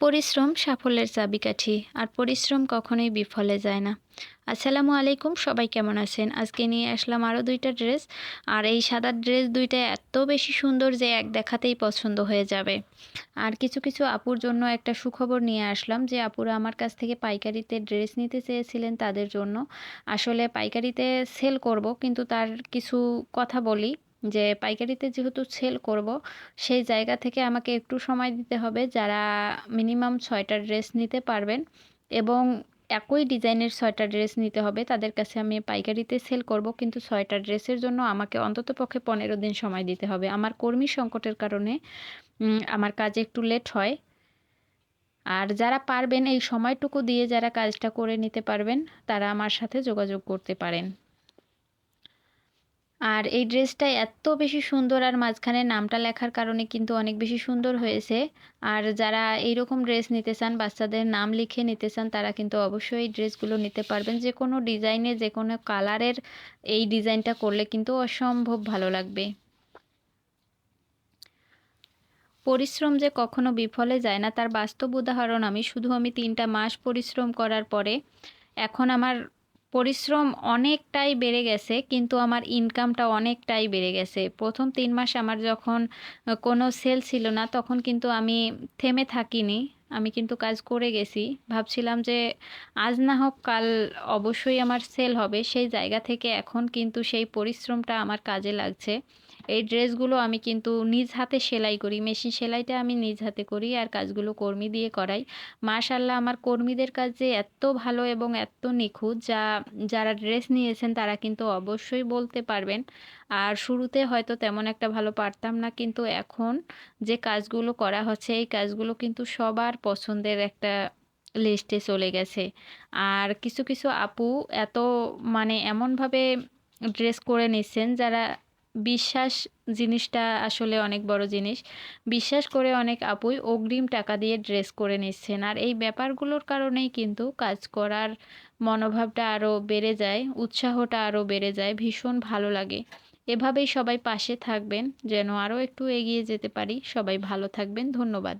পরিশ্রম সাফল্যের চাবিকাঠি, আর পরিশ্রম কখনোই বিফলে যায় না। আসসালামু আলাইকুম, সবাই কেমন আছেন? আজকে নিয়ে আসলাম আরও দুইটা ড্রেস, আর এই সাদা ড্রেস দুইটা এত বেশি সুন্দর যে এক দেখাতেই পছন্দ হয়ে যাবে। আর কিছু কিছু আপুর জন্য একটা সুখবর নিয়ে আসলাম যে আপুরা আমার কাছ থেকে পাইকারিতে ড্রেস নিতে চেয়েছিলেন তাদের জন্য। আসলে পাইকারিতে সেল করব, কিন্তু তার কিছু কথা বলি। যে পাইকারিতে যেহেতু সেল করব, সেই জায়গা থেকে আমাকে একটু সময় দিতে হবে। যারা মিনিমাম ছয়টা ড্রেস নিতে পারবেন এবং একই ডিজাইনের ছয়টা ড্রেস নিতে হবে, তাদের কাছে আমি পাইকারিতে সেল করব। কিন্তু ছয়টা ড্রেসের জন্য আমাকে অন্তত পক্ষে পনেরো দিন সময় দিতে হবে। আমার কর্মী সংকটের কারণে আমার কাজে একটু লেট হয়। আর যারা পারবেন এই সময়টুকু দিয়ে যারা কাজটা করে নিতে পারবেন, তারা আমার সাথে যোগাযোগ করতে পারেন। আর এই ড্রেসটা এত বেশি সুন্দর আর মাঝখানে নামটা লেখার কারণে কিন্তু অনেক বেশি সুন্দর হয়েছে। আর যারা এইরকম ড্রেস নিতে চান, বাচ্চাদের নাম লিখে নিতে চান, তারা কিন্তু অবশ্যই এই ড্রেসগুলো নিতে পারবেন। যে কোনো ডিজাইনে, যে কোনো কালারের এই ডিজাইনটা করলে কিন্তু অসম্ভব ভালো লাগবে। পরিশ্রম যে কখনো বিফলে যায় না, তার বাস্তব উদাহরণ আমি শুধু আমি তিনটা মাস পরিশ্রম করার পরে, এখন আমার পরিশ্রম অনেকটাই বেড়ে গেছে, কিন্তু আমার ইনকামটা অনেকটাই বেড়ে গেছে। প্রথম তিন মাস আমার যখন কোনো সেল ছিল না, তখন কিন্তু আমি থেমে থাকিনি। আমি কিন্তু কাজ করে গেছি। ভাবছিলাম যে আজ না হোক কাল অবশ্যই আমার সেল হবে। সেই জায়গা থেকে এখন কিন্তু সেই পরিশ্রমটা আমার কাজে লাগছে। এই ড্রেসগুলো আমি কিন্তু নিজ হাতে সেলাই করি, মেশিন সেলাইটা আমি নিজ হাতে করি আর কাজগুলো কর্মী দিয়ে করাই। মাশাল্লাহ আমার কর্মীদের কাজ এত ভালো এবং এত নিখুঁত যা, যারা ড্রেস নিয়েছেন তারা কিন্তু অবশ্যই বলতে পারবেন। আর শুরুতে হয়তো তেমন একটা ভালো পারতাম না, কিন্তু এখন যে কাজগুলো করা হচ্ছে, এই কাজগুলো কিন্তু সবার পছন্দের একটা লিস্টে চলে গেছে। আর কিছু কিছু আপু এত মানে এমনভাবে ড্রেস করে নিচ্ছেন যারা বিশ্বাস জিনিসটা আসলে অনেক বড় জিনিস। বিশ্বাস করে অনেক আপুই অগ্রিম টাকা দিয়ে ড্রেস করে নিচ্ছেন। আর এই ব্যাপারগুলোর কারণেই কিন্তু কাজ করার মনোভাবটা আরও বেড়ে যায়, উৎসাহটা আরও বেড়ে যায়, ভীষণ ভালো লাগে। এভাবেই সবাই পাশে থাকবেন, যেন আরও একটু এগিয়ে যেতে পারি। সবাই ভালো থাকবেন, ধন্যবাদ।